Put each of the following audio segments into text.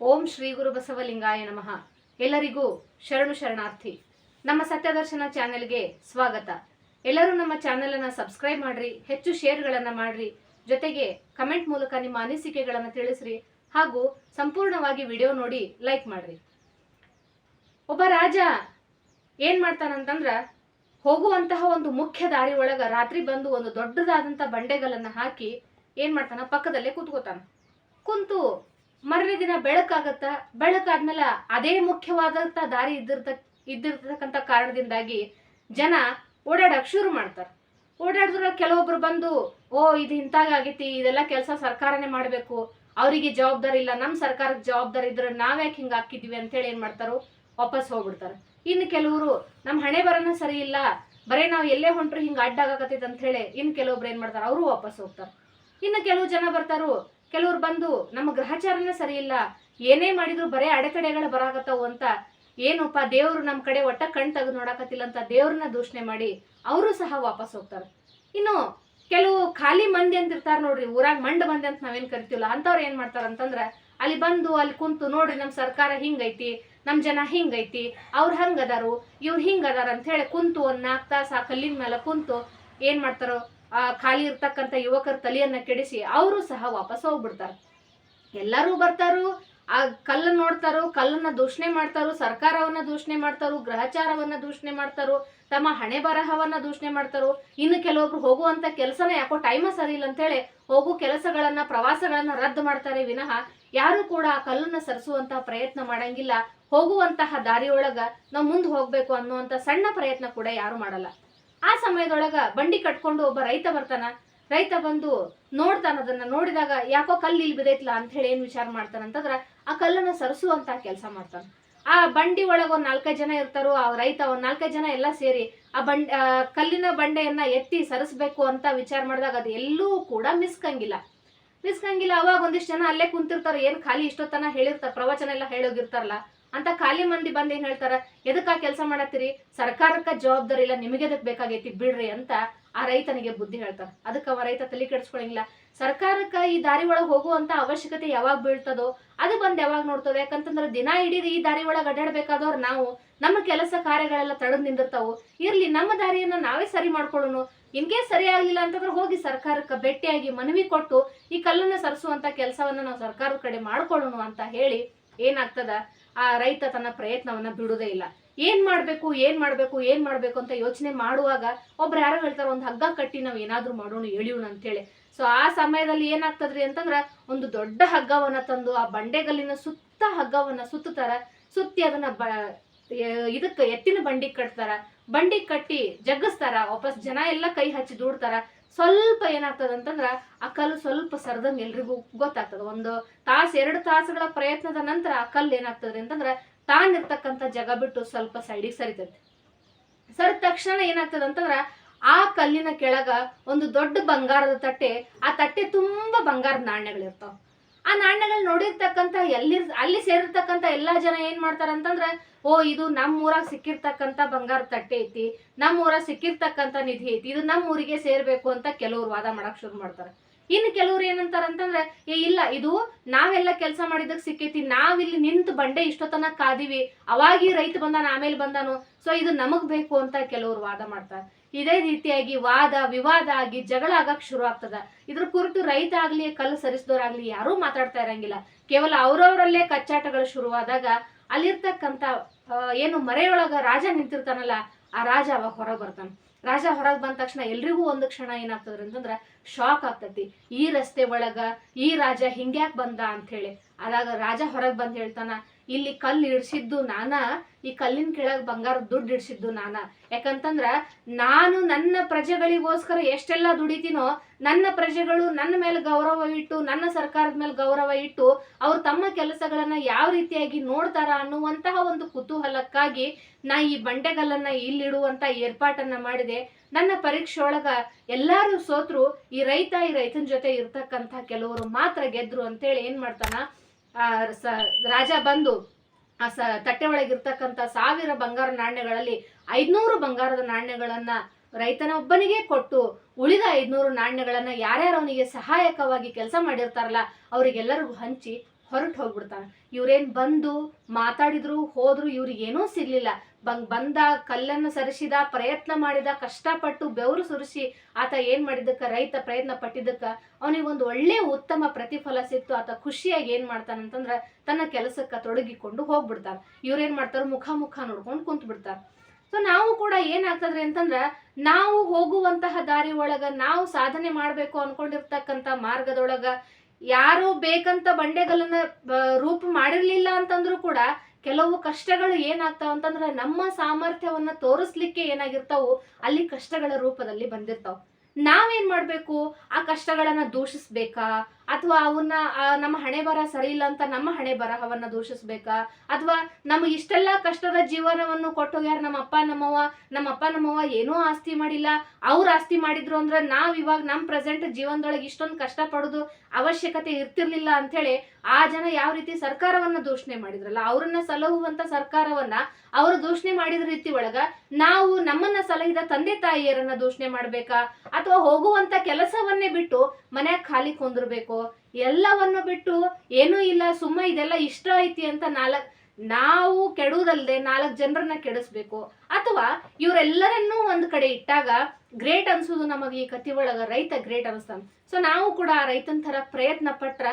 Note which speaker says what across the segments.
Speaker 1: ಓಂ ಶ್ರೀ ಗುರು ಬಸವಲಿಂಗಾಯ ನಮಃ. ಎಲ್ಲರಿಗೂ ಶರಣು ಶರಣಾರ್ಥಿ. ನಮ್ಮ ಸತ್ಯದರ್ಶನ ಚಾನೆಲ್ಗೆ ಸ್ವಾಗತ. ಎಲ್ಲರೂ ನಮ್ಮ ಚಾನೆಲ್ ಅನ್ನ ಸಬ್ಸ್ಕ್ರೈಬ್ ಮಾಡ್ರಿ, ಹೆಚ್ಚು ಶೇರ್ಗಳನ್ನ ಮಾಡ್ರಿ, ಜೊತೆಗೆ ಕಮೆಂಟ್ ಮೂಲಕ ನಿಮ್ಮ ಅನಿಸಿಕೆಗಳನ್ನು ತಿಳಿಸ್ರಿ ಹಾಗೂ ಸಂಪೂರ್ಣವಾಗಿ ವಿಡಿಯೋ ನೋಡಿ ಲೈಕ್ ಮಾಡ್ರಿ. ಒಬ್ಬ ರಾಜ ಏನ್ ಮಾಡ್ತಾನಂತಂದ್ರ ಹೋಗುವಂತಹ ಒಂದು ಮುಖ್ಯ ದಾರಿ ಒಳಗ ರಾತ್ರಿ ಬಂದು ಒಂದು ದೊಡ್ಡದಾದಂತ ಬಂಡೆಗಳನ್ನ ಹಾಕಿ ಏನು ಮಾಡ್ತಾನ, ಪಕ್ಕದಲ್ಲೇ ಕೂತ್ಕೋತಾನ. ಕುಂತು ಮರನೇ ದಿನ ಬೆಳಕಾಗತ್ತ, ಬೆಳಕಾದ್ಮೇಲೆ ಅದೇ ಮುಖ್ಯವಾದಂತ ದಾರಿ ಇದ್ದಿರ್ತ ಇದ್ದಿರ್ತಕ್ಕಂಥ ಕಾರಣದಿಂದಾಗಿ ಜನ ಓಡಾಡಕ್ ಶುರು ಮಾಡ್ತಾರೆ. ಓಡಾಡಿದ್ರ ಕೆಲವೊಬ್ರು ಬಂದು, ಓ, ಇದು ಇಂತಾಗೈತಿ ಇದೆಲ್ಲ ಕೆಲಸ ಸರ್ಕಾರನೇ ಮಾಡಬೇಕು. ಅವರಿಗೆ ಜವಾಬ್ದಾರಿ ಇಲ್ಲ ನಮ್ಮ ಸರ್ಕಾರಕ್ಕೆ ಜವಾಬ್ದಾರಿ ಇದ್ರೆ ನಾವ್ಯಾಕೆ ಹಿಂಗೆ ಹಾಕಿದ್ವಿ? ಅಂತೇಳಿ ಏನು ಮಾಡ್ತಾರೋ ವಾಪಸ್ ಹೋಗ್ಬಿಡ್ತಾರೆ. ಇನ್ನು ಕೆಲವರು ನಮ್ಮ ಹಣೆ ಬರನ ಸರಿ ಇಲ್ಲ, ಬರೇ ನಾವು ಎಲ್ಲೇ ಹೊಂಟ್ರು ಹಿಂಗೆ ಅಡ್ಡಾಗತ್ತೈತೆ ಅಂತ ಹೇಳಿ ಇನ್ನು ಕೆಲವೊಬ್ರು ಏನು ಮಾಡ್ತಾರೆ, ಅವರು ವಾಪಸ್ ಹೋಗ್ತಾರೆ. ಇನ್ನು ಕೆಲವು ಜನ ಬರ್ತಾರು ಕೆಲವ್ರು ಬಂದು, ನಮ್ಮ ಗ್ರಹಚಾರನೇ ಸರಿ ಇಲ್ಲ ಏನೇ ಮಾಡಿದ್ರು ಬರೇ ಅಡೆತಡೆಗಳು ಬರಾಕತ್ತವು ಅಂತ ಏನಪ್ಪ ದೇವರು ನಮ್ಮ ಕಡೆ ಒಟ್ಟ ಕಣ್ ತೆಗೆದು ನೋಡಕತ್ತಿಲ್ಲ ಅಂತ ದೇವ್ರನ್ನ ದೂಷಣೆ ಮಾಡಿ ಅವರು ಸಹ ವಾಪಸ್ ಹೋಗ್ತಾರೆ. ಇನ್ನು ಕೆಲವು ಖಾಲಿ ಮಂದಿ ಅಂತ ಇರ್ತಾರ ನೋಡ್ರಿ, ಊರಾಗ ಮಂಡ್ ಮಂದಿ ಅಂತ ನಾವೇನ್ ಕರಿತೀವಲ್ಲ ಅಂತವ್ರು ಏನ್ ಮಾಡ್ತಾರ ಅಂತಂದ್ರ, ಅಲ್ಲಿ ಬಂದು ಅಲ್ಲಿ ಕುಂತು ನೋಡ್ರಿ ನಮ್ಮ ಸರ್ಕಾರ ಹಿಂಗೈತಿ ನಮ್ ಜನ ಹಿಂಗೈತಿ, ಅವ್ರು ಹಂಗ ಅದಾರು ಇವ್ರು ಹಿಂಗ ಅದಾರ ಅಂತ ಹೇಳಿ ಕುಂತು ಒಂದ್ ನಾಲ್ಕು ತಾಸ ಆ ಕಲ್ಲಿನ ಮೇಲೆ ಕುಂತು ಏನ್ ಮಾಡ್ತಾರೋ ಆ ಖಾಲಿ ಇರ್ತಕ್ಕಂಥ ಯುವಕರ ತಲೆಯನ್ನ ಕೆಡಿಸಿ ಅವರು ಸಹ ವಾಪಸ್ ಹೋಗ್ಬಿಡ್ತಾರೆ. ಎಲ್ಲರೂ ಬರ್ತಾರು, ಆ ಕಲ್ಲನ್ನ ನೋಡ್ತಾರೋ, ಕಲ್ಲನ್ನ ದೂಷಣೆ ಮಾಡ್ತಾರೋ, ಸರ್ಕಾರವನ್ನ ದೂಷಣೆ ಮಾಡ್ತಾರೋ, ಗ್ರಹಚಾರವನ್ನ ದೂಷಣೆ ಮಾಡ್ತಾರೋ, ತಮ್ಮ ಹಣೆ ಬರಹವನ್ನ ದೂಷಣೆ ಮಾಡ್ತಾರೋ. ಇನ್ನು ಕೆಲವೊಬ್ರು ಹೋಗುವಂತ ಕೆಲಸನ ಯಾಕೋ ಟೈಮ ಸರಿ ಇಲ್ಲ ಅಂತೇಳಿ ಹೋಗು ಕೆಲಸಗಳನ್ನ, ಪ್ರವಾಸಗಳನ್ನ ರದ್ದು ಮಾಡ್ತಾರೆ ವಿನಃ ಯಾರು ಕೂಡ ಆ ಕಲ್ಲನ್ನ ಸರಿಸುವಂತಹ ಪ್ರಯತ್ನ ಮಾಡಂಗಿಲ್ಲ. ಹೋಗುವಂತಹ ದಾರಿಯೊಳಗ ನಾವು ಮುಂದೆ ಹೋಗ್ಬೇಕು ಅನ್ನುವಂತ ಸಣ್ಣ ಪ್ರಯತ್ನ ಕೂಡ ಯಾರು ಮಾಡಲ್ಲ. ಆ ಸಮಯದೊಳಗ ಬಂಡಿ ಕಟ್ಕೊಂಡು ಒಬ್ಬ ರೈತ ಬರ್ತಾನ, ರೈತ ಬಂದು ನೋಡ್ತಾನ ಅದನ್ನ ನೋಡಿದಾಗ ಯಾಕೋ ಕಲ್ಲು ಇಲ್ಲಿ ಬಿದೈತ್ಲ ಅಂತ ಹೇಳಿ ಏನ್ ವಿಚಾರ ಮಾಡ್ತಾನ ಅಂತಂದ್ರ ಆ ಕಲ್ಲನ್ನ ಸರಿಸುವಂತ ಕೆಲಸ ಮಾಡ್ತಾನ. ಆ ಬಂಡಿ ಒಳಗ ಒಂದ್ ನಾಲ್ಕೈದು ಜನ ಇರ್ತಾರೋ, ಆ ರೈತ ಒಂದ್ ನಾಲ್ಕೈದು ಜನ ಎಲ್ಲ ಸೇರಿ ಆ ಬಂಡ್ ಕಲ್ಲಿನ ಬಂಡೆಯನ್ನ ಎತ್ತಿ ಸರಿಸ್ಬೇಕು ಅಂತ ವಿಚಾರ ಮಾಡಿದಾಗ ಅದು ಎಲ್ಲೂ ಕೂಡ ಮಿಸ್ಕಂಗಿಲ್ಲ ಮಿಸ್ಕಂಗಿಲ್ಲ ಅವಾಗ ಒಂದಿಷ್ಟು ಜನ ಅಲ್ಲೇ ಕುಂತಿರ್ತಾರ, ಏನ್ ಖಾಲಿ ಇಷ್ಟೊತ್ತನ ಹೇಳಿರ್ತಾರ, ಪ್ರವಚನ ಎಲ್ಲ ಹೇಳೋಗಿರ್ತಾರಲ್ಲ ಅಂತ ಖಾಲಿ ಮಂದಿ ಬಂದು ಏನ್ ಹೇಳ್ತಾರ? ಎದಕ್ಕ ಕೆಲಸ ಮಾಡತ್ತೀರಿ? ಸರ್ಕಾರಕ್ಕ ಜವಾಬ್ದಾರಿ ಇಲ್ಲ, ನಿಮಗೆ ಅದಕ್ಕೆ ಬೇಕಾಗೈತಿ, ಬಿಡ್ರಿ ಅಂತ ಆ ರೈತನಿಗೆ ಬುದ್ಧಿ ಹೇಳ್ತಾರ. ಅದಕ್ಕೆ ಅವ ರೈತ ತಲೆ ಕೆಡ್ಸ್ಕೊಳಂಗಿಲ್ಲ. ಸರ್ಕಾರಕ್ಕ ಈ ದಾರಿ ಒಳಗೆ ಹೋಗುವಂತ ಅವಶ್ಯಕತೆ ಯಾವಾಗ ಬೀಳ್ತದೋ, ಅದು ಬಂದು ಯಾವಾಗ ನೋಡ್ತದೆ ಯಾಕಂತಂದ್ರೆ ದಿನ ಇಡೀ ಈ ದಾರಿ ಒಳಗೆ ಅಡ್ಡಾಡ್ಬೇಕಾದವ್ರು ನಾವು. ನಮ್ಮ ಕೆಲಸ ಕಾರ್ಯಗಳೆಲ್ಲ ತಡೆದ್ ನಿಂದಿರ್ತಾವು. ಇರ್ಲಿ, ನಮ್ಮ ದಾರಿಯನ್ನ ನಾವೇ ಸರಿ ಮಾಡ್ಕೊಳ್ಳೋಣ. ಇನ್ಕೇ ಸರಿ ಆಗ್ಲಿಲ್ಲ ಅಂತಂದ್ರೆ ಹೋಗಿ ಸರ್ಕಾರಕ್ಕೆ ಭೇಟಿಯಾಗಿ ಮನವಿ ಕೊಟ್ಟು ಈ ಕಲ್ಲನ್ನ ಸರಿಸುವಂತ ಕೆಲಸವನ್ನ ನಾವು ಸರ್ಕಾರದ ಕಡೆ ಮಾಡ್ಕೊಳ್ಳೋಣ ಅಂತ ಹೇಳಿ ಏನಾಗ್ತದ? ಆ ರೈತ ತನ್ನ ಪ್ರಯತ್ನವನ್ನ ಬಿಡುವುದೇ ಇಲ್ಲ. ಏನ್ ಮಾಡ್ಬೇಕು ಏನ್ ಮಾಡ್ಬೇಕು ಏನ್ ಮಾಡ್ಬೇಕು ಅಂತ ಯೋಚನೆ ಮಾಡುವಾಗ ಒಬ್ರು ಯಾರೋ ಹೇಳ್ತಾರೆ, ಒಂದು ಹಗ್ಗ ಕಟ್ಟಿ ನಾವು ಏನಾದ್ರೂ ಮಾಡೋಣ, ಎಳಿಯೋಣ ಅಂತೇಳಿ. ಸೊ ಆ ಸಮಯದಲ್ಲಿ ಏನಾಗ್ತದ್ರಿ ಅಂತಂದ್ರ ಒಂದು ದೊಡ್ಡ ಹಗ್ಗವನ್ನ ತಂದು ಆ ಬಂಡೆಗಲ್ಲಿನ ಸುತ್ತ ಹಗ್ಗವನ್ನ ಸುತ್ತಾರ ಸುತ್ತಿ ಅದನ್ನ ಬ ಇದಕ್ಕೆ ಎತ್ತಿನ ಬಂಡಿ ಕಟ್ತಾರ. ಬಂಡಿ ಕಟ್ಟಿ ಜಗ್ಗಿಸ್ತಾರ. ವಾಪಸ್ ಜನ ಎಲ್ಲ ಕೈ ಹಚ್ಚಿ ದೂಡ್ತಾರ. ಸ್ವಲ್ಪ ಏನಾಗ್ತದೆ ಅಂತಂದ್ರೆ ಆ ಕಲ್ಲು ಸ್ವಲ್ಪ ಸರ್ದಂಗೆ ಎಲ್ರಿಗೂ ಗೊತ್ತಾಗ್ತದೆ. ಒಂದು ತಾಸ್, ಎರಡು ತಾಸುಗಳ ಪ್ರಯತ್ನದ ನಂತರ ಆ ಕಲ್ಲು ಏನಾಗ್ತದೆ ಅಂತಂದ್ರ ತಾನಿರ್ತಕ್ಕಂಥ ಜಾಗ ಬಿಟ್ಟು ಸ್ವಲ್ಪ ಸೈಡಿಗೆ ಸರಿತೈತಿ. ಸರಿದ ತಕ್ಷಣ ಏನಾಗ್ತದ ಅಂತಂದ್ರ ಆ ಕಲ್ಲಿನ ಕೆಳಗ ಒಂದು ದೊಡ್ಡ ಬಂಗಾರದ ತಟ್ಟೆ, ಆ ತಟ್ಟೆ ತುಂಬಾ ಬಂಗಾರದ ನಾಣ್ಯಗಳಿರ್ತಾವ. ಆ ನಾಣ್ಯಗಳು ನೋಡಿರ್ತಕ್ಕಂಥ ಎಲ್ಲಿ ಅಲ್ಲಿ ಸೇರಿರ್ತಕ್ಕಂಥ ಎಲ್ಲಾ ಜನ ಏನ್ ಮಾಡ್ತಾರ ಅಂತಂದ್ರ ಓ, ಇದು ನಮ್ಮ ಊರಾಗ ಸಿಕ್ಕಿರ್ತಕ್ಕಂಥ ಬಂಗಾರ ತಟ್ಟೆ ಐತಿ ನಮ್ಮ ಊರಾಗ ಸಿಕ್ಕಿರ್ತಕ್ಕಂಥ ನಿಧಿ ಐತಿ, ಇದು ನಮ್ಮ ಊರಿಗೆ ಸೇರ್ಬೇಕು ಅಂತ ಕೆಲವ್ರು ವಾದ ಮಾಡಕ್ ಶುರು ಮಾಡ್ತಾರೆ. ಇನ್ನು ಕೆಲವ್ರು ಏನಂತಾರ ಅಂತಂದ್ರೆ, ಏ, ಇಲ್ಲ, ಇದು ನಾವೆಲ್ಲ ಕೆಲಸ ಮಾಡಿದಕ್ ಸಿಕ್ಕೈತಿ, ನಾವಿಲ್ಲಿ ನಿಂತು ಬಂಡೆ ಇಷ್ಟೊತ್ತನ ಕಾದಿವಿ, ಅವಾಗಿ ರೈತ ಬಂದಾನ, ಆಮೇಲೆ ಬಂದಾನು, ಸೊ ಇದು ನಮಗ್ ಬೇಕು ಅಂತ ಕೆಲವ್ರು ವಾದ ಮಾಡ್ತಾರೆ. ಇದೇ ರೀತಿಯಾಗಿ ವಾದ, ವಿವಾದ ಆಗಿ ಜಗಳ ಆಗಕ್ ಶುರು ಆಗ್ತದ. ಇದ್ರ ಕುರಿತು ರೈತ ಆಗ್ಲಿ, ಕಲ್ಲು ಸರಿಸಿದವರಾಗ್ಲಿ ಯಾರೂ ಮಾತಾಡ್ತಾ ಇರಂಗಿಲ್ಲ. ಕೇವಲ ಅವ್ರವ್ರಲ್ಲೇ ಕಚ್ಚಾಟಗಳು ಶುರುವಾದಾಗ ಅಲ್ಲಿರ್ತಕ್ಕಂಥ ಏನು ಮರೆಯೊಳಗ ರಾಜ ನಿಂತಿರ್ತಾನಲ್ಲ, ಆ ರಾಜ ಅವಾಗ ಹೊರಗೆ ಬರ್ತಾನ. ರಾಜ ಹೊರಗೆ ಬಂದ ತಕ್ಷಣ ಎಲ್ರಿಗೂ ಒಂದು ಕ್ಷಣ ಏನಾಗ್ತದ್ರಿ ಅಂತಂದ್ರ ಶಾಕ್ ಆಗ್ತತಿ. ಈ ರಸ್ತೆ ಒಳಗ ಈ ರಾಜ ಹಿಂಗ್ಯಾಕ್ ಬಂದ ಅಂತ ಹೇಳಿ. ಅದಾಗ ರಾಜ ಹೊರಗೆ ಬಂದ್ ಹೇಳ್ತಾನ ಇಲ್ಲಿ ಕಲ್ಲು ಇಡ್ಸಿದ್ದು ನಾನ, ಈ ಕಲ್ಲಿನ ಕೆಳಗೆ ಬಂಗಾರ ದುಡ್ಡು ಇಡ್ಸಿದ್ದು ನಾನ. ಯಾಕಂತಂದ್ರ ನಾನು ನನ್ನ ಪ್ರಜೆಗಳಿಗೋಸ್ಕರ ಎಷ್ಟೆಲ್ಲ ದುಡಿತೀನೋ, ನನ್ನ ಪ್ರಜೆಗಳು ನನ್ನ ಮೇಲೆ ಗೌರವ ಇಟ್ಟು, ನನ್ನ ಸರ್ಕಾರದ ಮೇಲೆ ಗೌರವ ಇಟ್ಟು, ಅವ್ರು ತಮ್ಮ ಕೆಲಸಗಳನ್ನ ಯಾವ ರೀತಿಯಾಗಿ ನೋಡ್ತಾರ ಅನ್ನುವಂತಹ ಒಂದು ಕುತೂಹಲಕ್ಕಾಗಿ ನಾ ಈ ಬಂಡೆಗಲ್ಲನ್ನ ಇಲ್ಲಿಡುವಂತ ಏರ್ಪಾಟನ್ನ ಮಾಡಿದೆ. ನನ್ನ ಪರೀಕ್ಷೆ ಒಳಗ ಎಲ್ಲಾರು ಸೋತ್ರು, ಈ ರೈತ, ಈ ರೈತನ ಜೊತೆ ಇರ್ತಕ್ಕಂತ ಕೆಲವರು ಮಾತ್ರ ಗೆದ್ರು ಅಂತೇಳಿ ಏನ್ ಮಾಡ್ತಾನ? ಆ, ಸ- ರಾಜ ಬಂದು ಆ ಸ, ತಟ್ಟೆ ಒಳಗಿರ್ತಕ್ಕಂಥ ಸಾವಿರ ಬಂಗಾರ ನಾಣ್ಯಗಳಲ್ಲಿ ಐದ್ನೂರು ಬಂಗಾರದ ನಾಣ್ಯಗಳನ್ನ ರೈತನ ಒಬ್ಬನಿಗೆ ಕೊಟ್ಟು ಉಳಿದ ಐದ್ನೂರು ನಾಣ್ಯಗಳನ್ನ ಯಾರ್ಯಾರು ಅವನಿಗೆ ಸಹಾಯಕವಾಗಿ ಕೆಲಸ ಮಾಡಿರ್ತಾರಲ್ಲ, ಅವರಿಗೆಲ್ಲರಿಗೂ ಹಂಚಿ ಹೊರಟು ಹೋಗ್ಬಿಡ್ತಾನ. ಇವ್ರೇನ್ ಬಂದು ಮಾತಾಡಿದ್ರು, ಹೋದ್ರು ಇವ್ರಿಗೇನೂ ಸಿಗ್ಲಿಲ್ಲ. ಬಂಗ್ ಬಂದ, ಕಲ್ಲನ್ನು ಸರಿಸಿದ, ಪ್ರಯತ್ನ ಮಾಡಿದ, ಕಷ್ಟಪಟ್ಟು ಬೆವರು ಸುರಿಸಿ ಆತ ಏನ್ ಮಾಡಿದ್ದಕ್ಕ, ರೈತ ಪ್ರಯತ್ನ ಪಟ್ಟಿದ್ದಕ್ಕ, ಅವನಿಗೆ ಒಂದು ಒಳ್ಳೆ ಉತ್ತಮ ಪ್ರತಿಫಲ ಸಿಕ್ತು. ಆತ ಖುಷಿಯಾಗಿ ಏನ್ ಮಾಡ್ತಾನಂತಂದ್ರ ತನ್ನ ಕೆಲಸಕ್ಕ ತೊಡಗಿಕೊಂಡು ಹೋಗ್ಬಿಡ್ತಾರ ಇವ್ರೇನ್ ಮಾಡ್ತಾರ ಮುಖ ಮುಖ ನೋಡ್ಕೊಂಡು ಕುಂತ್ ಬಿಡ್ತಾರ ಸೊ ನಾವು ಕೂಡ ಏನಾಗ್ತದ್ರಿ ಅಂತಂದ್ರ, ನಾವು ಹೋಗುವಂತಹ ದಾರಿ ಒಳಗ, ನಾವು ಸಾಧನೆ ಮಾಡ್ಬೇಕು ಅನ್ಕೊಂಡಿರ್ತಕ್ಕಂಥ ಮಾರ್ಗದೊಳಗ ಯಾರು ಬೇಕಂತ ಬಂಡೆಗಳನ್ನ, ಬ- ರೂಪ ಮಾಡಿರ್ಲಿಲ್ಲ ಅಂತಂದ್ರೂ ಕೂಡ ಕೆಲವು ಕಷ್ಟಗಳು ಏನಾಗ್ತಾವ ಅಂತಂದ್ರೆ ನಮ್ಮ ಸಾಮರ್ಥ್ಯವನ್ನ ತೋರಿಸ್ಲಿಕ್ಕೆ ಏನಾಗಿರ್ತಾವೋ ಅಲ್ಲಿ ಕಷ್ಟಗಳ ರೂಪದಲ್ಲಿ ಬಂದಿರ್ತಾವ. ನಾವೇನ್ ಮಾಡ್ಬೇಕು? ಆ ಕಷ್ಟಗಳನ್ನ ದೂಷಿಸ್ಬೇಕಾ? ಅಥವಾ ಅವನ್ನ ನಮ್ಮ ಹಣೆ ಬರ ಸರಿ ಅಂತ ನಮ್ಮ ಹಣೆ ಬರಹವನ್ನ ದೂಷಿಸ್ಬೇಕಾ? ಅಥವಾ ನಮಗೆ ಇಷ್ಟೆಲ್ಲ ಕಷ್ಟದ ಜೀವನವನ್ನು ಕೊಟ್ಟೋಗ್ಯಾರ ನಮ್ಮ ಅಪ್ಪ, ನಮ್ಮವ್ವ, ನಮ್ಮ ಅಪ್ಪ, ನಮ್ಮವ್ವ ಏನೂ ಆಸ್ತಿ ಮಾಡಿಲ್ಲ. ಅವ್ರ ಆಸ್ತಿ ಮಾಡಿದ್ರು ಅಂದ್ರೆ ನಾವ್ ಇವಾಗ ನಮ್ ಪ್ರೆಸೆಂಟ್ ಜೀವನದೊಳಗೆ ಇಷ್ಟೊಂದು ಕಷ್ಟ ಪಡೋದು ಅವಶ್ಯಕತೆ ಇರ್ತಿರ್ಲಿಲ್ಲ ಅಂತೇಳಿ ಆ ಜನ ಯಾವ ರೀತಿ ಸರ್ಕಾರವನ್ನ ದೂಷಣೆ ಮಾಡಿದ್ರಲ್ಲ, ಅವ್ರನ್ನ ಸಲಹುವಂತ ಸರ್ಕಾರವನ್ನ ಅವರು ದೂಷಣೆ ಮಾಡಿದ ರೀತಿ ಒಳಗ ನಾವು ನಮ್ಮನ್ನ ಸಲಹಿದ ತಂದೆ ತಾಯಿಯರನ್ನ ದೂಷಣೆ ಮಾಡ್ಬೇಕಾ? ಅಥವಾ ಹೋಗುವಂತ ಕೆಲಸವನ್ನೇ ಬಿಟ್ಟು ಮನ್ಯಾಗ ಖಾಲಿ ಕುಂದಿರ್ಬೇಕು? ಎಲ್ಲವನ್ನು ಬಿಟ್ಟು ಏನೂ ಇಲ್ಲ, ಸುಮ್ಮ ಇದೆಲ್ಲ ಇಷ್ಟ ಐತಿ ಅಂತ ನಾಲ್ಕು, ನಾವು ಕೆಡುವುದಲ್ಲದೆ ನಾಲ್ಕು ಜನರನ್ನ ಕೆಡಿಸ್ಬೇಕು. ಅಥವಾ ಇವರೆಲ್ಲರನ್ನೂ ಒಂದ್ ಕಡೆ ಇಟ್ಟಾಗ ಗ್ರೇಟ್ ಅನ್ಸೋದು ನಮಗೆ ಈ ಕತಿ ಒಳಗ ರೈತ ಗ್ರೇಟ್ ಅನಿಸ್ತಾನ. ಸೊ ನಾವು ಕೂಡ ಆ ರೈತನ ತರ ಪ್ರಯತ್ನ ಪಟ್ರ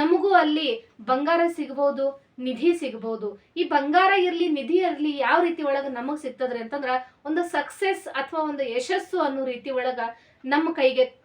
Speaker 1: ನಮಗೂ ಅಲ್ಲಿ ಬಂಗಾರ ಸಿಗ್ಬೋದು, ನಿಧಿ ಸಿಗ್ಬೋದು. ಈ ಬಂಗಾರ ಇರ್ಲಿ, ನಿಧಿ ಇರ್ಲಿ ಯಾವ ರೀತಿ ಒಳಗ ನಮಗ್ ಸಿಗ್ತದ್ರಿ ಅಂತಂದ್ರ ಒಂದು ಸಕ್ಸೆಸ್ ಅಥವಾ ಒಂದು ಯಶಸ್ಸು ಅನ್ನೋ ರೀತಿ ಒಳಗ ನಮ್ಮ ಕೈಗೆ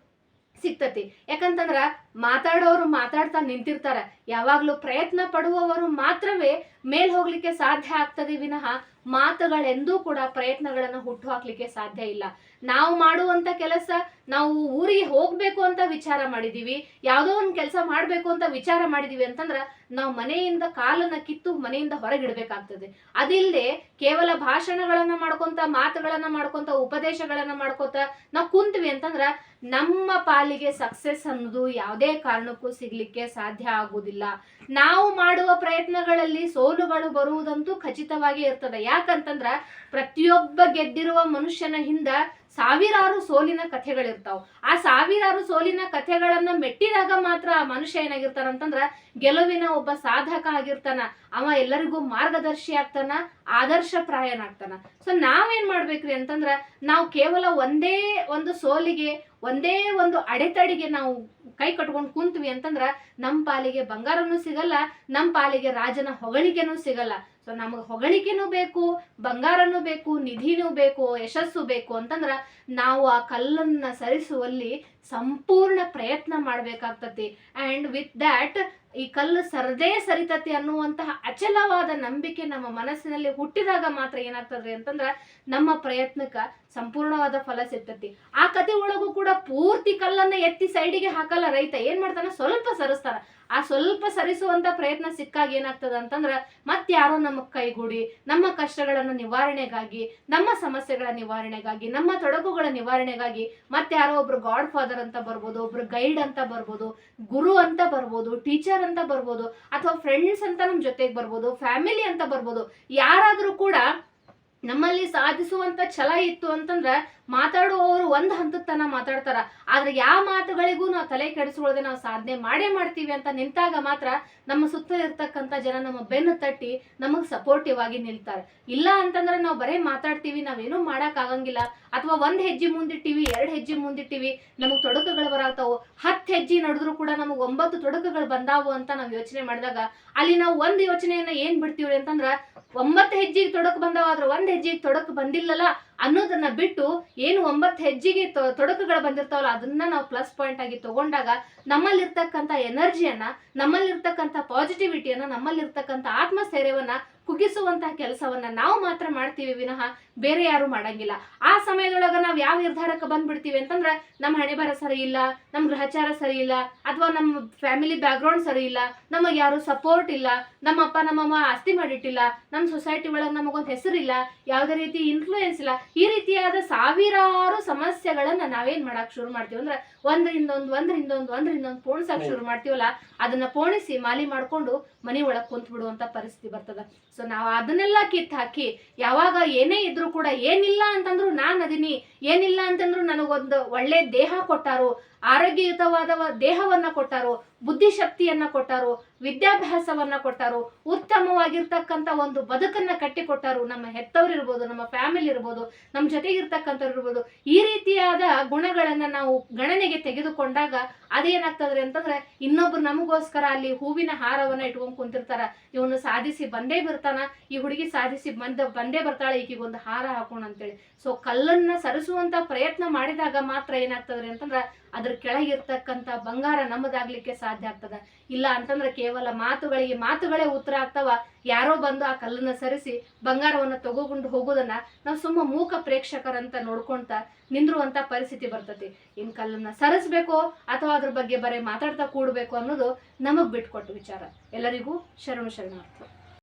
Speaker 1: ಸಿಗ್ತತಿ. ಯಾಕಂತಂದ್ರ ಮಾತಾಡೋರು ಮಾತಾಡ್ತಾ ನಿಂತಿರ್ತಾರ. ಯಾವಾಗ್ಲೂ ಪ್ರಯತ್ನ ಪಡುವವರು ಮಾತ್ರವೇ ಮೇಲ್ ಹೋಗ್ಲಿಕ್ಕೆ ಸಾಧ್ಯ ಆಗ್ತದೆ ವಿನಃ ಮಾತುಗಳೆಂದೂ ಕೂಡ ಪ್ರಯತ್ನಗಳನ್ನು ಹುಟ್ಟು ಹಾಕ್ಲಿಕ್ಕೆ ಸಾಧ್ಯ ಇಲ್ಲ. ನಾವು ಮಾಡುವಂತ ಕೆಲಸ, ನಾವು ಊರಿಗೆ ಹೋಗ್ಬೇಕು ಅಂತ ವಿಚಾರ ಮಾಡಿದೀವಿ, ಯಾವುದೋ ಒಂದ್ ಕೆಲಸ ಮಾಡ್ಬೇಕು ಅಂತ ವಿಚಾರ ಮಾಡಿದೀವಿ ಅಂತಂದ್ರ ನಾವು ಮನೆಯಿಂದ ಕಾಲನ್ನ ಕಿತ್ತು ಮನೆಯಿಂದ ಹೊರಗಿಡ್ಬೇಕಾಗ್ತದೆ. ಅದಿಲ್ಲದೆ ಕೇವಲ ಭಾಷಣಗಳನ್ನ ಮಾಡ್ಕೊಂತ, ಮಾತುಗಳನ್ನ ಮಾಡ್ಕೊಂತ, ಉಪದೇಶಗಳನ್ನ ಮಾಡ್ಕೊತ ನಾವು ಕುಂತ್ವಿ ಅಂತಂದ್ರ ನಮ್ಮ ಪಾಲಿಗೆ ಸಕ್ಸೆಸ್ ಅನ್ನೋದು ಯಾವುದೇ ಕಾರಣಕ್ಕೂ ಸಿಗ್ಲಿಕ್ಕೆ ಸಾಧ್ಯ ಆಗುವುದಿಲ್ಲ ನಾವು ಮಾಡುವ ಪ್ರಯತ್ನಗಳಲ್ಲಿ ಸೋಲುಗಳು ಬರುವುದಂತೂ ಖಚಿತವಾಗಿ ಇರ್ತದೆ. ಯಾಕಂತಂದ್ರ ಪ್ರತಿಯೊಬ್ಬ ಗೆದ್ದಿರುವ ಮನುಷ್ಯನ ಹಿಂದ ಸಾವಿರಾರು ಸೋಲಿನ ಕಥೆಗಳಿರ್ತಾವ. ಆ ಸಾವಿರಾರು ಸೋಲಿನ ಕಥೆಗಳನ್ನ ಮೆಟ್ಟಿದಾಗ ಮಾತ್ರ ಆ ಮನುಷ್ಯ ಏನಾಗಿರ್ತಾನಂತಂದ್ರ ಗೆಲುವಿನ ಒಬ್ಬ ಸಾಧಕ ಆಗಿರ್ತಾನ. ಅವ ಎಲ್ಲರಿಗೂ ಮಾರ್ಗದರ್ಶಿ ಆಗ್ತಾನ ಆದರ್ಶ ಪ್ರಾಯನಾಗ್ತಾನ ಸೊ ನಾವೇನ್ ಮಾಡ್ಬೇಕ್ರಿ ಅಂತಂದ್ರ ನಾವು ಕೇವಲ ಒಂದೇ ಒಂದು ಸೋಲಿಗೆ ಒಂದೇ ಒಂದು ಅಡೆತಡೆಗೆ ನಾವು ಕೈ ಕಟ್ಕೊಂಡು ಕುಂತ್ವಿ ಅಂತಂದ್ರ ನಮ್ಮ ಪಾಲಿಗೆ ಬಂಗಾರನೂ ಸಿಗಲ್ಲ ನಮ್ಮ ಪಾಲಿಗೆ ರಾಜನ ಹೊಗಳಿಕೆನೂ ಸಿಗಲ್ಲ. ಸೊ ನಮಗೆ ಹೊಗಳಿಕೆನೂ ಬೇಕು, ಬಂಗಾರನೂ ಬೇಕು, ನಿಧಿನೂ ಬೇಕು, ಯಶಸ್ಸು ಬೇಕು ಅಂತಂದ್ರ ನಾವು ಆ ಕಲ್ಲನ್ನ ಸರಿಸುವಲ್ಲಿ ಸಂಪೂರ್ಣ ಪ್ರಯತ್ನ ಮಾಡ್ಬೇಕಾಗ್ತತಿ. ಅಂಡ್ ವಿತ್ ದ್ಯಾಟ್ ಈ ಕಲ್ಲು ಸರದೇ ಸರಿತತಿ ಅನ್ನುವಂತಹ ಅಚಲವಾದ ನಂಬಿಕೆ ನಮ್ಮ ಮನಸ್ಸಿನಲ್ಲಿ ಹುಟ್ಟಿದಾಗ ಮಾತ್ರ ಏನಾಗ್ತದ್ರಿ ಅಂತಂದ್ರ ನಮ್ಮ ಪ್ರಯತ್ನಕ್ಕ ಸಂಪೂರ್ಣವಾದ ಫಲ ಸಿಗ್ತತಿ. ಆ ಕತೆ ಒಳಗೂ ಕೂಡ ಪೂರ್ತಿ ಕಲ್ಲನ್ನ ಎತ್ತಿ ಸೈಡಿಗೆ ಹಾಕಲ್ಲ ರೈತ. ಏನ್ ಮಾಡ್ತಾನ? ಸ್ವಲ್ಪ ಸರಿಸ್ತಾನ. ಆ ಸ್ವಲ್ಪ ಸರಿಸುವಂತ ಪ್ರಯತ್ನ ಸಿಕ್ಕಾಗ ಏನಾಗ್ತದ ಅಂತಂದ್ರ ಮತ್ ಯಾರೋ ನಮ್ಮ ಕೈಗೂಡಿ, ನಮ್ಮ ಕಷ್ಟಗಳನ್ನು ನಿವಾರಣೆಗಾಗಿ, ನಮ್ಮ ಸಮಸ್ಯೆಗಳ ನಿವಾರಣೆಗಾಗಿ, ನಮ್ಮ ತೊಡಕುಗಳ ನಿವಾರಣೆಗಾಗಿ ಮತ್ತೆ ಯಾರೋ ಒಬ್ರು ಗಾಡ್ ಫಾದರ್ ಅಂತ ಬರ್ಬೋದು, ಒಬ್ರು ಗೈಡ್ ಅಂತ ಬರ್ಬೋದು, ಗುರು ಅಂತ ಬರ್ಬೋದು ಟೀಚರ್ ಅಂತ ಬರ್ಬೋದು, ಅಥವಾ ಫ್ರೆಂಡ್ಸ್ ಅಂತ ನಮ್ಮ ಜೊತೆಗೆ ಬರ್ಬೋದು ಫ್ಯಾಮಿಲಿ ಅಂತ ಬರ್ಬೋದು, ಯಾರಾದ್ರೂ ಕೂಡ ನಮ್ಮಲ್ಲಿ ಸಾಧಿಸುವಂತ ಛಲ ಇತ್ತು ಅಂತಂದ್ರ ಮಾತಾಡುವವರು ಒಂದು ಹಂತದ ತನ ಮಾತಾಡ್ತಾರ. ಆದ್ರೆ ಯಾವ ಮಾತುಗಳಿಗೂ ನಾವು ತಲೆ ಕೆಡಿಸ್ಕೊಳ್ಳದೆ ನಾವು ಸಾಧನೆ ಮಾಡೇ ಮಾಡ್ತೀವಿ ಅಂತ ನಿಂತಾಗ ಮಾತ್ರ ನಮ್ಮ ಸುತ್ತ ಇರ್ತಕ್ಕಂಥ ಜನ ನಮ್ಮ ಬೆನ್ನು ತಟ್ಟಿ ನಮಗ್ ಸಪೋರ್ಟಿವ್ ಆಗಿ ನಿಲ್ತಾರೆ. ಇಲ್ಲ ಅಂತಂದ್ರೆ ನಾವು ಬರೇ ಮಾತಾಡ್ತೀವಿ, ನಾವೇನು ಮಾಡಕ್ ಆಗಂಗಿಲ್ಲ. ಅಥವಾ ಒಂದ್ ಹೆಜ್ಜೆ ಮುಂದಿಟ್ಟಿವಿ ಎರಡು ಹೆಜ್ಜೆ ಮುಂದಿಟ್ಟಿವಿ ನಮಗ್ ತೊಡಕುಗಳು ಬರಾಗ್ತಾವು. ಹತ್ತು ಹೆಜ್ಜೆ ನಡೆದ್ರು ಕೂಡ ನಮಗ್ ಒಂಬತ್ತು ತೊಡಕುಗಳು ಬಂದಾವು ಅಂತ ನಾವು ಯೋಚನೆ ಮಾಡಿದಾಗ ಅಲ್ಲಿ ನಾವು ಒಂದ್ ಯೋಚನೆಯನ್ನ ಏನ್ ಬಿಡ್ತೀವಿ ಅಂತಂದ್ರ ಒಂಬತ್ತು ಹೆಜ್ಜೆಗೆ ತೊಡಕು ಬಂದಾವ, ಆದ್ರೆ ಒಂದ್ ಹೆಜ್ಜೆಗೆ ತೊಡಕು ಬಂದಿಲ್ಲಲ್ಲ. ಅನ್ನೋದನ್ನ ಬಿಟ್ಟು ಏನು ಒಂಬತ್ತು ಹೆಜ್ಜೆಗೆ ತೊಡಕುಗಳು ಬಂದಿರ್ತಾವಲ್ಲ, ಅದನ್ನ ನಾವು ಪ್ಲಸ್ ಪಾಯಿಂಟ್ ಆಗಿ ತಗೊಂಡಾಗ ನಮ್ಮಲ್ಲಿರ್ತಕ್ಕಂಥ ಎನರ್ಜಿಯನ್ನ ನಮ್ಮಲ್ಲಿರ್ತಕ್ಕಂಥ ಪಾಸಿಟಿವಿಟಿಯನ್ನ ನಮ್ಮಲ್ಲಿರ್ತಕ್ಕಂಥ ಆತ್ಮಸ್ಥೈರ್ಯವನ್ನ ಕುಗ್ಗಿಸುವಂತಹ ಕೆಲಸವನ್ನ ನಾವು ಮಾತ್ರ ಮಾಡ್ತೀವಿ ವಿನಃ ಬೇರೆ ಯಾರು ಮಾಡಂಗಿಲ್ಲ. ಆ ಸಮಯದೊಳಗ ನಾವ್ ಯಾವ ನಿರ್ಧಾರಕ್ಕೆ ಬಂದ್ಬಿಡ್ತೀವಿ ಅಂತಂದ್ರ ನಮ್ಮ ಹಣೆ ಬರ ಸರಿ ಇಲ್ಲ ನಮ್ ಗ್ರಹಚಾರ ಸರಿ ಇಲ್ಲ ಅಥವಾ ನಮ್ಮ ಫ್ಯಾಮಿಲಿ ಬ್ಯಾಕ್ಗ್ರೌಂಡ್ ಸರಿ ಇಲ್ಲ ನಮಗ್ ಯಾರು ಸಪೋರ್ಟ್ ಇಲ್ಲ ನಮ್ಮ ಅಪ್ಪ ನಮ್ಮಮ್ಮ ಆಸ್ತಿ ಮಾಡಿಟ್ಟಿಲ್ಲ ನಮ್ಮ ಸೊಸೈಟಿ ಒಳಗೆ ನಮಗೊಂದು ಹೆಸರಿಲ್ಲ ಯಾವುದೇ ರೀತಿ ಇನ್ಫ್ಲೂಯೆನ್ಸ್ ಇಲ್ಲ ಈ ರೀತಿಯಾದ ಸಾವಿರಾರು ಸಮಸ್ಯೆಗಳನ್ನ ನಾವೇನ್ ಮಾಡಕ್ ಶುರು ಮಾಡ್ತೀವಿ ಅಂದ್ರೆ ಒಂದ್ರಿಂದ ಒಂದ್ ಒಂದ್ರಿಂದ ಒಂದ್ ಒಂದ್ರಿಂದ ಒಂದ್ ಪೋಣಿಸಕ್ ಶುರು ಮಾಡ್ತೀವಲ್ಲ ಅದನ್ನ ಪೋಣಿಸಿ ಮಾಲಿ ಮಾಡ್ಕೊಂಡು ಮನಿ ಒಳಗ್ ಕುಂತ್ ಬಿಡುವಂತ ಪರಿಸ್ಥಿತಿ ಬರ್ತದ. ಸೊ ನಾವು ಅದನ್ನೆಲ್ಲ ಕಿತ್ತು ಹಾಕಿ ಯಾವಾಗ ಏನೇ ಇದ್ರೂ ಕೂಡ ಏನಿಲ್ಲ ಅಂತಂದ್ರು ನಾನು ಅದೀನಿ, ಏನಿಲ್ಲ ಅಂತಂದ್ರು ನನಗೊಂದು ಒಳ್ಳೆ ದೇಹ ಕೊಟ್ಟಾರು ಆರೋಗ್ಯಯುತವಾದ ದೇಹವನ್ನ ಕೊಟ್ಟಾರು, ಬುದ್ಧಿಶಕ್ತಿಯನ್ನ ಕೊಟ್ಟಾರು, ವಿದ್ಯಾಭ್ಯಾಸವನ್ನ ಕೊಟ್ಟಾರು, ಉತ್ತಮವಾಗಿರ್ತಕ್ಕಂಥ ಒಂದು ಬದುಕನ್ನ ಕಟ್ಟಿಕೊಟ್ಟರು, ನಮ್ಮ ಹೆತ್ತವ್ರು ಇರ್ಬೋದು, ನಮ್ಮ ಫ್ಯಾಮಿಲಿ ಇರ್ಬೋದು, ನಮ್ಮ ಜೊತೆಗಿರ್ತಕ್ಕಂಥವ್ರು ಇರ್ಬೋದು, ಈ ರೀತಿಯಾದ ಗುಣಗಳನ್ನ ನಾವು ಗಣನೆಗೆ ತೆಗೆದುಕೊಂಡಾಗ ಅದೇನಾಗ್ತದ್ರಿ ಅಂತಂದ್ರೆ ಇನ್ನೊಬ್ರು ನಮಗೋಸ್ಕರ ಅಲ್ಲಿ ಹೂವಿನ ಹಾರವನ್ನ ಇಟ್ಕೊಂಡ್ ಕುಂತಿರ್ತಾರ, ಇವನು ಸಾಧಿಸಿ ಬಂದೇ ಬರ್ತಾನ, ಈ ಹುಡುಗಿ ಸಾಧಿಸಿ ಬಂದ, ಬಂದೇ ಬರ್ತಾಳೆ ಒಂದು ಹಾರ ಹಾಕೋಣ ಅಂತೇಳಿ. ಸೊ ಕಲ್ಲನ್ನ ಸರಿಸುವಂತ ಪ್ರಯತ್ನ ಮಾಡಿದಾಗ ಮಾತ್ರ ಏನಾಗ್ತದ್ರಿ ಅಂತಂದ್ರ ಅದ್ರ ಕೆಳಗಿರ್ತಕ್ಕಂಥ ಬಂಗಾರ ನಮ್ಮದಾಗ್ಲಿಕ್ಕೆ ಸಾಧ್ಯ ಆಗ್ತದ. ಇಲ್ಲ ಅಂತಂದ್ರೆ ಕೇವಲ ಮಾತುಗಳಿಗೆ ಮಾತುಗಳೇ ಉತ್ತರ ಆಗ್ತಾವ. ಯಾರೋ ಬಂದು ಆ ಕಲ್ಲನ್ನ ಸರಿಸಿ ಬಂಗಾರವನ್ನ ತಗೊಂಡು ಹೋಗೋದನ್ನ ನಾವು ಸುಮ್ಮ ಮೂಕ ಪ್ರೇಕ್ಷಕರಂತ ನೋಡ್ಕೊಂತ ನಿಂದ್ರುವಂತ ಪರಿಸ್ಥಿತಿ ಬರ್ತತಿ. ಇನ್ ಕಲ್ಲನ್ನ ಸರಿಸ್ಬೇಕೋ ಅಥವಾ ಅದ್ರ ಬಗ್ಗೆ ಬರೀ ಮಾತಾಡ್ತಾ ಕೂಡ್ಬೇಕು ಅನ್ನೋದು ನಮಗ್ ಬಿಟ್ಕೊಟ್ಟು ವಿಚಾರ. ಎಲ್ಲರಿಗೂ ಶರಣು ಶರಣಾರ್ಥ.